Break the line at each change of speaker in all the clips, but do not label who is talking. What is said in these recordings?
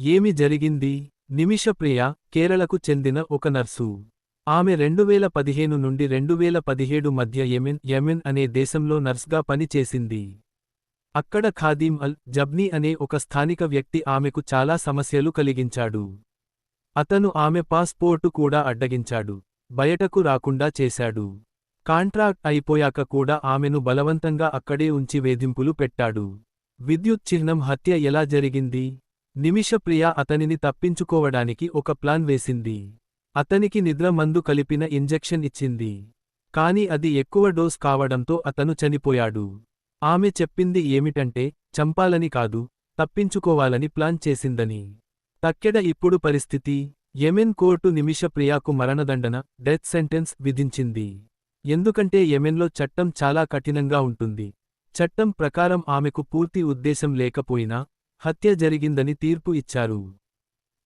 ఏమి జరిగింది? నిమిషప్రియ కేరళకు చెందిన ఒక నర్సు. ఆమె రెండువేల పదిహేను నుండి రెండువేల పదిహేడు మధ్య యెమెన్ యెమెన్ అనే దేశంలో నర్స్గా పనిచేసింది. అక్కడ ఖాదీం అల్ జబ్నీ అనే ఒక స్థానిక వ్యక్తి ఆమెకు చాలా సమస్యలు కలిగించాడు. అతను ఆమె పాస్పోర్టు కూడా అడ్డగించాడు. బయటకు రాకుండా చేశాడు. కాంట్రాక్ట్ అయిపోయాక కూడా ఆమెను బలవంతంగా అక్కడే ఉంచి వేధింపులు పెట్టాడు. విద్యుత్ చిహ్నం హత్య ఎలా జరిగింది? నిమిషప్రియ అతనిని తప్పించుకోవడానికి ఒక ప్లాన్ వేసింది. అతనికి నిద్ర మందు కలిపిన ఇంజెక్షన్ ఇచ్చింది. కాని అది ఎక్కువ డోస్ కావడంతో అతను చనిపోయాడు. ఆమె చెప్పింది ఏమిటంటే చంపాలని కాదు తప్పించుకోవాలని ప్లాన్ చేసిందని. తక్కెడ ఇప్పుడు పరిస్థితి యెమెన్ కోర్టు నిమిషప్రియాకు మరణదండన డెత్ సెంటెన్స్ విధించింది. ఎందుకంటే యెమెన్లో చట్టం చాలా కఠినంగా ఉంటుంది. చట్టం ప్రకారం ఆమెకు పూర్తి ఉద్దేశం లేకపోయినా హత్య జరిగిందని తీర్పు ఇచ్చారు.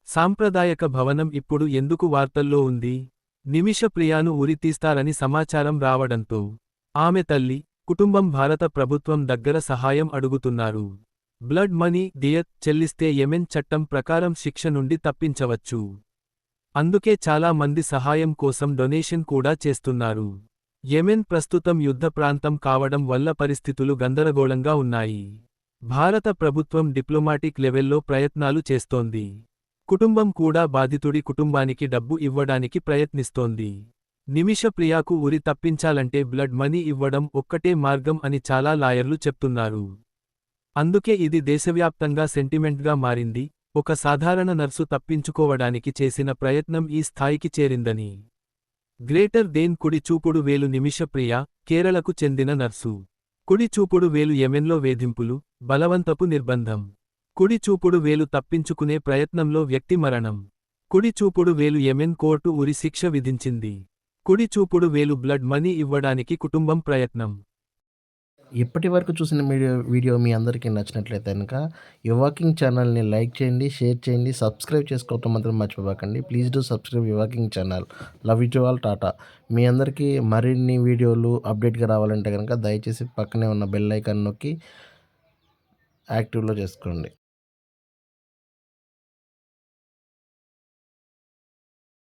సాంప్రదాయక భవనం ఇప్పుడు ఎందుకు వార్తల్లో ఉంది? నిమిషప్రియాను ఉరితీస్తారని సమాచారం రావడంతో ఆమె తల్లి కుటుంబం భారత ప్రభుత్వం దగ్గర సహాయం అడుగుతున్నారు. బ్లడ్ మనీ డియత్ చెల్లిస్తే యెమెన్ చట్టం ప్రకారం శిక్ష నుండి తప్పించవచ్చు. అందుకే చాలా మంది సహాయం కోసం డొనేషన్ కూడా చేస్తున్నారు. యెమెన్ ప్రస్తుతం యుద్ధ ప్రాంతం కావడం వల్ల పరిస్థితులు గందరగోళంగా ఉన్నాయి. భారత ప్రభుత్వం డిప్లొమాటిక్ లెవెల్లో ప్రయత్నాలు చేస్తోంది. కుటుంబం కూడా బాధితుడి కుటుంబానికి డబ్బు ఇవ్వడానికి ప్రయత్నిస్తోంది. నిమిషప్రియాకు ఉరి తప్పించాలంటే బ్లడ్ మనీ ఇవ్వడం ఒక్కటే మార్గం అని చాలా లాయర్లు చెప్తున్నారు. అందుకే ఇది దేశవ్యాప్తంగా సెంటిమెంట్గా మారింది. ఒక సాధారణ నర్సు తప్పించుకోవడానికి చేసిన ప్రయత్నం ఈ స్థాయికి చేరిందని. గ్రేటర్ దేన్ కుడి చూపుడు వేలు నిమిషప్రియ కేరళకు చెందిన నర్సు. కుడి చూపుడు వేలు యెమెన్లో వేధింపులు బలవంతపు నిర్బంధం. కుడి చూపుడు వేలు తప్పించుకునే ప్రయత్నంలో వ్యక్తి మరణం. కుడి చూపుడు వేలు యెమెన్ కోర్టు ఉరి శిక్ష విధించింది. కుడి చూపుడు వేలు బ్లడ్ మనీ ఇవ్వడానికి కుటుంబం ప్రయత్నం.
ఇప్పటి వరకు చూసిన వీడియో వీడియో మీ అందరికీ నచ్చినట్లయితే కనుక యువాకింగ్ ఛానల్ని లైక్ చేయండి షేర్ చేయండి సబ్స్క్రైబ్ చేసుకోవటం మాత్రం మర్చిపోకండి. Please do subscribe Yuvaking channel love you all Tata మీ అందరికీ మరిన్ని వీడియోలు అప్డేట్గా రావాలంటే కనుక దయచేసి పక్కనే ఉన్న బెల్ ఐకాన్ నొక్కి యాక్టివ్లో చేసుకోండి.